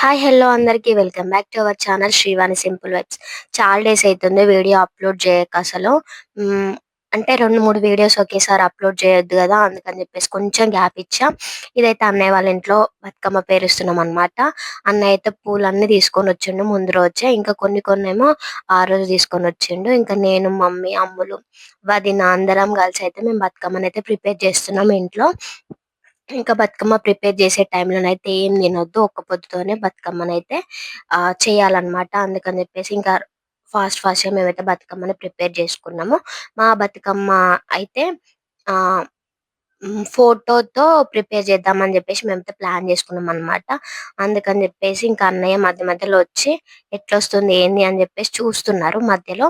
Hi hello అందరికీ. Welcome back to our channel Srivani simple vibes చాలా days అవుతుంది video upload చేయక అసలు. అంటే రెండు మూడు వీడియోస్ ఒకేసారి అప్లోడ్ చేయొద్దు కదా అందుకని చెప్పేసి కొంచెం గ్యాప్ ఇచ్చా. ఇదైతే అన్నయ్య వాళ్ళ ఇంట్లో బతుకమ్మ పేరుస్తున్నాం అనమాట అన్నయ్య అయితే పూలన్నీ తీసుకొని వచ్చిండు ముందు రోజే. ఇంకా కొన్ని కొన్ని ఏమో ఆ రోజు తీసుకొని వచ్చిండు. ఇంకా నేను మమ్మీ అమ్ములు వదిన అందరం కలిసి అయితే మేము బతుకమ్మని అయితే ప్రిపేర్ చేస్తున్నాం ఇంట్లో. ఇంకా బతుకమ్మ ప్రిపేర్ చేసే టైంలోనైతే ఏం తినొద్దు ఒక్క పొద్దుతోనే బతుకమ్మనైతే ఆ చేయాలన్నమాట. అందుకని చెప్పేసి ఇంకా ఫాస్ట్ ఫాస్ట్గా మేమైతే బతుకమ్మని ప్రిపేర్ చేసుకున్నాము. మా బతుకమ్మ అయితే ఆ ఫోటోతో ప్రిపేర్ చేద్దామని చెప్పేసి మేమైతే ప్లాన్ చేసుకున్నాం అన్నమాట. అందుకని చెప్పేసి ఇంకా అన్నయ్య మధ్య మధ్యలో వచ్చి ఎట్లా వస్తుంది ఏంది అని చెప్పేసి చూస్తున్నారు మధ్యలో.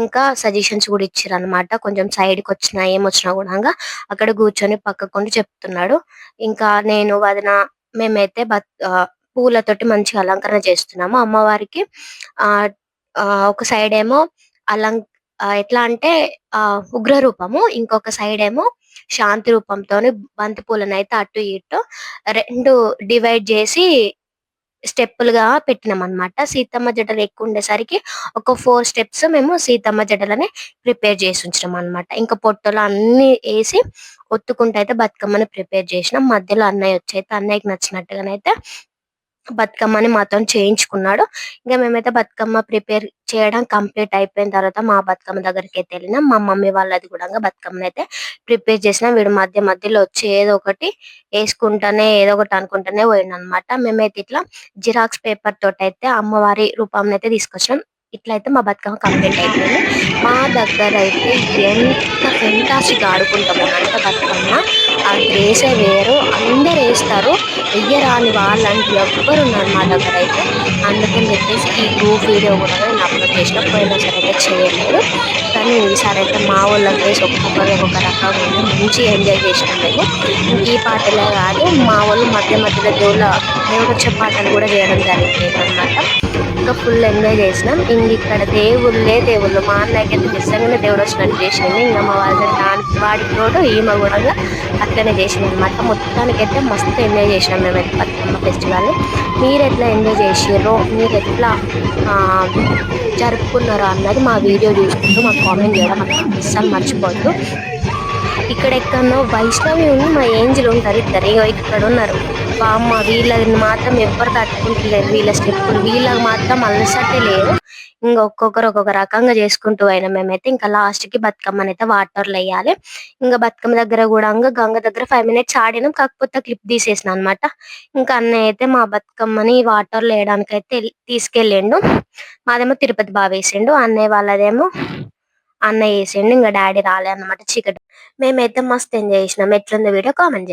ఇంకా సజెషన్స్ కూడా ఇచ్చారు అనమాట కొంచెం సైడ్కి వచ్చినా ఏం వచ్చినా కూడా అక్కడ కూర్చొని పక్కకుండా చెప్తున్నాడు. ఇంకా నేను వదిన మేమైతే బత్ పూలతోటి మంచిగా అలంకరణ చేస్తున్నాము. అమ్మవారికి ఒక సైడ్ ఏమో అలం ఎట్లా అంటే ఉగ్రరూపము ఉగ్ర రూపము ఇంకొక సైడ్ ఏమో శాంతి రూపంతోని బంతి పూలను అయితే అటు ఇటు రెండు డివైడ్ చేసి స్టెప్పులుగా పెట్టినాం అన్నమాట సీతమ్మ జడలు ఎక్కువ ఉండేసరికి ఒక ఫోర్ స్టెప్స్ మేము సీతమ్మ జడలని ప్రిపేర్ చేసి ఉంచినాం అన్నమాట ఇంకా పొట్టలు అన్ని వేసి ఒత్తుకుంటూ అయితే బతుకమ్మని ప్రిపేర్ చేసినాం. మధ్యలో అన్నయ్య వచ్చి అయితే అన్నయ్యకి నచ్చినట్టుగానైతే బతుకమ్మని మాతో చేయించుకున్నాడు. ఇంకా మేమైతే బతుకమ్మ ప్రిపేర్ చేయడం కంప్లీట్ అయిపోయిన తర్వాత మా బతుకమ్మ దగ్గరికి అయితే వెళ్ళినాం. మా మమ్మీ వాళ్ళది కూడా బతుకమ్మని అయితే ప్రిపేర్ చేసినాం. వీడు మధ్య మధ్యలో వచ్చి ఏదో ఒకటి వేసుకుంటానే ఏదో ఒకటి అనుకుంటానే పోయిండు అనమాట మేమైతే ఇట్లా జిరాక్స్ పేపర్ తోటి అయితే అమ్మవారి రూపం అయితే తీసుకొచ్చినాం. ఇట్లా అయితే మా బతుకమ్మ కంప్లీట్ అయిపోయింది. మా దగ్గర అయితే ఎంత ఫెంటాసిగా ఆడుకుంటాము అంత బతుకమ్మ. ఆ డ్రెస్ వేరు అందరు వేస్తారు. వెయ్యరాని వాళ్ళంటూ ఎవ్వరు ఉన్నారు మా దగ్గర అయితే. అందుకని చెప్పేసి ఈ గ్రూప్ వీడియో కూడా నేను అప్లోడ్ చేసిన పోయినా సరే అయితే చేయలేదు. కానీ ఈసారి అయితే మా వాళ్ళకి వేసి ఒక్కొక్కరు ఒక్కొక్క రకంగా మంచి మంచిగా ఎంజాయ్ చేసినాం మేము. ఈ పాటలే కాదు మా వాళ్ళు మధ్య మధ్యలో దేవుళ్ళ దేవుడు వచ్చే పాటలు కూడా చేయడం జరిగింది అనమాట ఇంకా ఫుల్ ఎంజాయ్ చేసినాం. ఇంక ఇక్కడ దేవుళ్ళే దేవుళ్ళు. మా అన్నయ్యకి అయితే నిజంగానే దేవుడు వచ్చినట్టు చేసింది. ఇంకా మా వాళ్ళ దాని వాడికి కూడా ఈమె కూడా అట్లనే చేసింది అనమాట మొత్తానికి అయితే మస్తు ఎంజాయ్ చేసినాం మేమైతే బతుకమ్మ ఫెస్టివల్. మీరు ఎట్లా ఎంజాయ్ చేసిర్రో మీరు ఎట్లా జరుపుకున్నారో అన్నది మా వీడియో చూసుకుంటూ మాకు కామెంట్ చేయడం మాత్రం అస్సలు మర్చిపోద్దు ఇక్కడ ఎక్కడో వైష్ణవి ఉంది మా ఏంజిల్ ఉంటారు ఇద్దరు. ఇగో ఇక్కడ ఉన్నారు బామ్మ వీళ్ళని మాత్రం ఎవ్వరు తట్టుకుంటలేరు. వీళ్ళ స్టెప్పులు వీళ్ళకి మాత్రం అలసటే లేదు. ఇంకా ఒక్కొక్కరు ఒక్కొక్క రకంగా చేసుకుంటూ అయినా మేమైతే. ఇంకా లాస్ట్కి బతుకమ్మని అయితే వాటర్లో వేయాలి. ఇంకా బతుకమ్మ దగ్గర కూడా ఇంకా గంగ దగ్గర ఫైవ్ మినిట్స్ ఆడినాం. కాకపోతే క్లిప్ తీసేసిన అనమాట ఇంకా అన్నయ్య అయితే మా బతుకమ్మని వాటర్లో వేయడానికి అయితే తీసుకెళ్ళిండు. మాదేమో తిరుపతి బాగా వేసిండు. అన్నయ్య వాళ్ళదేమో అన్నయ్య వేసిండు. ఇంకా డాడీ రాలే అన్నమాట చీకటి. మేమైతే మస్తు ఎంజాయ్ చేసినాం. ఎట్లుందో వీడియో కామెంట్